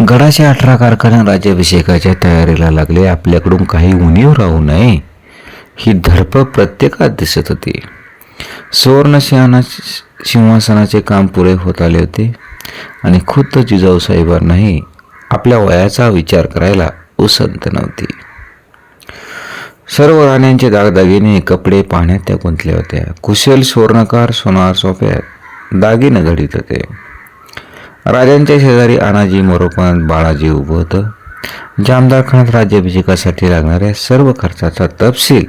गडाच्या अठरा कारखाना राज्याभिषेकाच्या तयारीला लागले. आपल्याकडून काही उणीव राहू नये. ही धडपड प्रत्येकात दिसत होती. सुवर्ण सिंहासनाचे काम पुरे होत आले होते. आणि खुद्द जिजाऊ साहेबांनाही आपल्या वयाचा विचार करायला उसंत नव्हती. सर्व राण्यांचे दागदागिने कपडे पाण्यात त्या गुंतल्या होत्या. कुशल सुवर्णकार सोनार सोप्यात दागिने घडीत होते. राजांच्या शेजारी अनाजी मोरोपंत बाळाजी उभं होतं. जामदारखानात राज्याभिषेकासाठी लागणाऱ्या सर्व खर्चाचा तपशील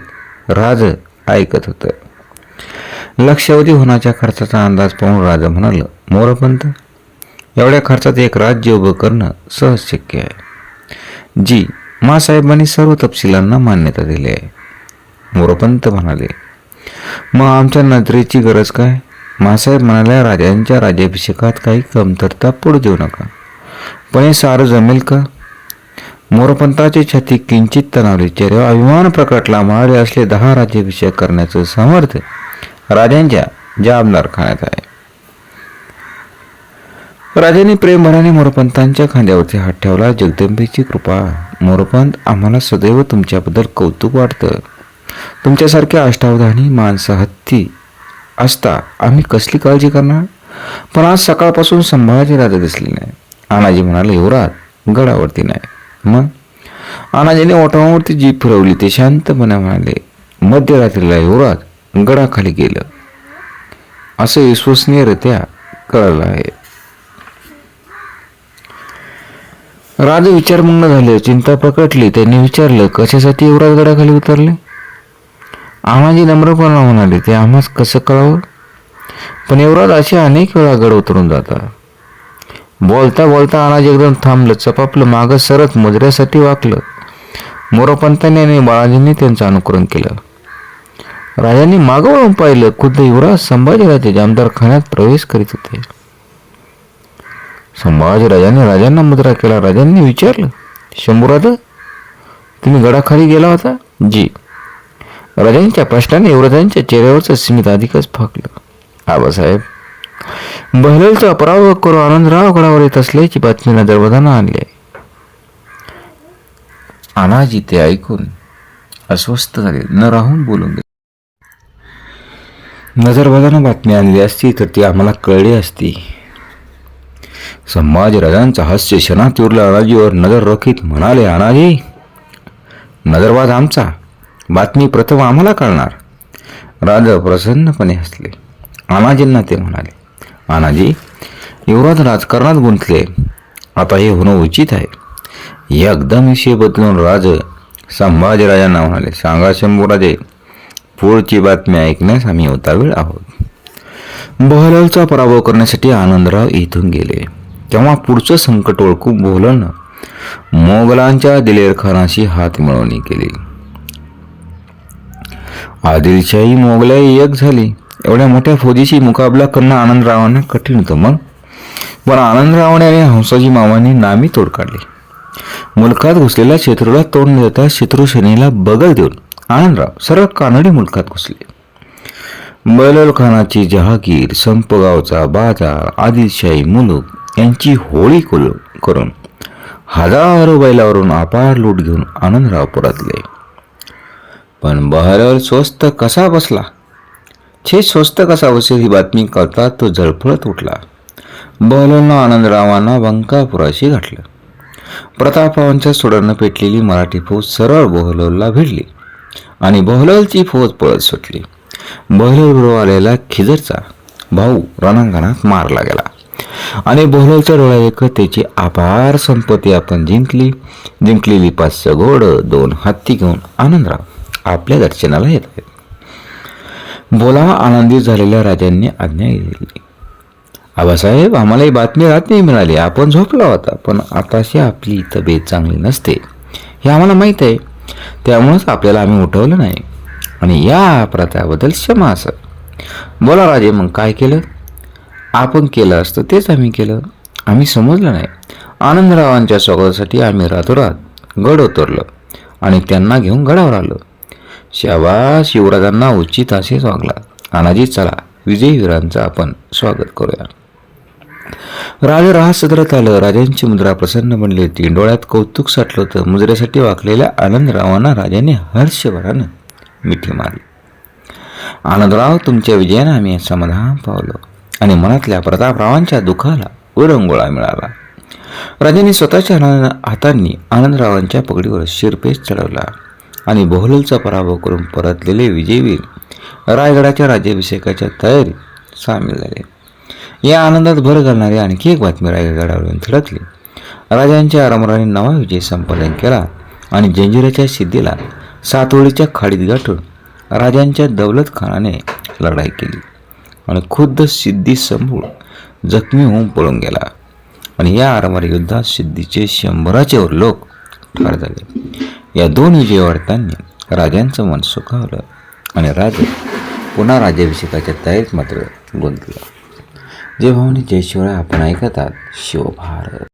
राज ऐकत होतं. लक्षावधी होण्याच्या खर्चाचा अंदाज पाहून राजा म्हणाल मोरोपंत एवढ्या खर्चात एक राज्य उभं करणं सहज शक्य आहे. जी मासाहेबांनी सर्व तपशिलांना मान्यता दिली आहे. मोरपंत म्हणाले मग आमच्या नजरेची गरज काय? मासाहेब म्हणाल्या राजांच्या राज्याभिषेकात काही कमतरता पडू देऊ नका. पण हे सारं जमेल का? मोरपंताची छाती किंचित तणावली चेहऱ्यावर अभिमान प्रकटला म्हणाले असले दहा राज्याभिषेक करण्याचं सामर्थ्य राजांच्या जामदार खाण्यात आहे. राजाने प्रेमभराने मोरपंतांच्या खांद्यावरती हात ठेवला. जगदंबेची कृपा मोरपंत आम्हाला सदैव तुमच्याबद्दल कौतुक वाटतं. तुमच्यासारख्या अष्टावधानी माणसं हत्ती असता. आम्ही कसली काळजी करणार? पण आज सकाळपासून संभाजी राजा दिसले नाही. आनाजी म्हणाले युवराज गडावरती नाही. मग अनाजीने ओठावरती जीप फिरवली. ते शांतपणे म्हणाले मध्यरात्रीला युवराज गडाखाली गेलं. असं विश्वसनीयरित्या कळलं आहे. राजा विचारमग्न झाले. चिंता प्रकटली त्यांनी विचारलं कशासाठी युवराज गडाखाली उतरले? आम्हाजी नम्रपणा म्हणाले ते आम्हास कसं कळावं? पण एवढ्यात असे अनेक वेळा गड उतरून जातात. बोलता बोलता अनाज एकदम थांबलं चपापलं मागं सरत मुजऱ्यासाठी वाकलं. मोरपंतांनी आणि बाळाजींनी त्यांचं अनुकरण केलं. राजांनी मागं वळून पाहिलं खुद्द युवराज संभाजीराजे जामदार खाण्यात प्रवेश करीत होते. संभाजीराजाने राजांना मुद्रा केला राजांनी विचारलं शंभूराज तुम्ही गडाखाली गेला होता? जी. राजांच्या प्रश्नाने युवराजांच्या चेहऱ्यावरचं स्मित अधिकच फाकलं. आबासाहेब बहलेलचा अपराध करून आनंदराव गडावर येत असल्याची बातमी नजरबदानं आणली आहे. अनाजी ते ऐकून अस्वस्थ झाले. न राहून बोलून गेले. नजरवादानं बातमी आणली असती तर ती आम्हाला कळली असती. संभाजीराजांचा हास्य क्षणात उरला अनाजीवर नजर रोखीत म्हणाले अनाजी नजरबाज आमचा. बातमी प्रथम आम्हाला कळणार. राजा प्रसन्नपणे हसले. अनाजींना ते म्हणाले अनाजी युवराज राजकारणात गुंतले. आता हे होणं उचित आहे. एकदम विषय बदलून राज संभाजीराजांना म्हणाले सांगा शंभूराजे पुढची बातमी ऐकण्यास आम्ही उतावीळ आहोत. बहलालचा पराभव करण्यासाठी आनंदराव इथून गेले. तेव्हा पुढचं संकट ओळखून बोलणं मोगलांच्या दिलेरखानाशी हात मिळवणी केली. आदिलशाही मोगलाई एक झाली. एवढ्या मोठ्या फौजीशी मुकाबला करणं आनंदरावांना कठीण होतं मग. पण आनंदरावाने आणि हंसाजी मामांनी नामी तोड काढली. मुलखात घुसलेल्या शत्रूला तोंड देता शत्रुसेनेला बगल देऊन आनंदराव सरळ कानडी मुलखात घुसले. बलल खानाची जहागीर संपगावचा बाजार आदिलशाही मुलूक यांची होळी कुल करून हजारो बैलावरून अपार लूट घेऊन आनंदराव परतले. पण बहरवर स्वस्त कसा बसला? छे स्वस्त कसा बसेल ही बातमी करता तो झळफळत उठला. बहलोलनं आनंदरावांना बंकापुराशी घातलं. प्रतापरावांच्या सोडानं पेटलेली मराठी फौज सरळ बहलोलला भिडली आणि बहलोलची फौज पळत सुटली. बहलोल आलेला खिजरचा भाऊ रणांगणात मारला गेला आणि बहलोलच्या डोळ्या त्याची अपार संपत्ती आपण जिंकली. जिंकलेली पाचशे घोड दोन हत्ती घेऊन आनंदराव आपल्या दर्शनाला येत आहेत. बोलावा आनंदित झालेल्या राजांनी आज्ञा दिली. आबासाहेब आम्हाला ही बातमी रात्री मिळाली आपण झोपला होता पण आताशी आपली तब्येत चांगली नसते. हे आम्हाला माहीत आहे. त्यामुळंच आपल्याला आम्ही उठवलं नाही. आणि या प्रथाबद्दल क्षमा असं. बोला राजे मग काय केलं? आपण केलं असतं तेच आम्ही केलं. आम्ही समजलं नाही. आनंदरावांच्या स्वागतासाठी आम्ही रातोरात गड उतरलो. आणि त्यांना घेऊन गडावर आलो. शाबास युवराजांना उचित असेच वागला अनाजी चला. विजयवीरांचं आपण स्वागत करूया. राज राहास सदरत आलं. राजांची मुद्रा प्रसन्न बनली होती. डोळ्यात कौतुक साठलं होतं. मुद्रेसाठी वाकलेल्या आनंदरावांना राजाने हर्षभरानं मिठी मारली. आनंदराव तुमच्या विजयानं आम्ही समाधान पावलो. आणि मनातल्या प्रतापरावांच्या दुःखाला उरंगोळा मिळाला. राजाने स्वतःच्या हातांनी आनंदरावांच्या पगडीवर शिरपेच चढवला. आणि बोहलचा पराभव करून परतलेले विजयवीर रायगडाच्या राज्याभिषेकाच्या तयारीत सामील झाले. या आनंदात भर घालणारी आणखी एक बातमी रायगडावरून थडकली. राजांच्या आरमराने नवा विजय संपादन केला आणि जंजिराच्या सिद्धीला सातवडीच्या खाडीत गाठून राजांच्या दौलत खानाने लढाई केली आणि खुद्द सिद्धी संभूळ जखमी होऊन पळून गेला. आणि या आरमार युद्धात सिद्धीचे शंभराचे लोक ठार झाले. या दोन विजयवार्तांनी राजांचं मन सुखावलं आणि राजे पुन्हा राज्याभिषेकाच्या तयारीत मात्र गुंतला जे भावने जयशिवराय आपण ऐकतात शिवभारत.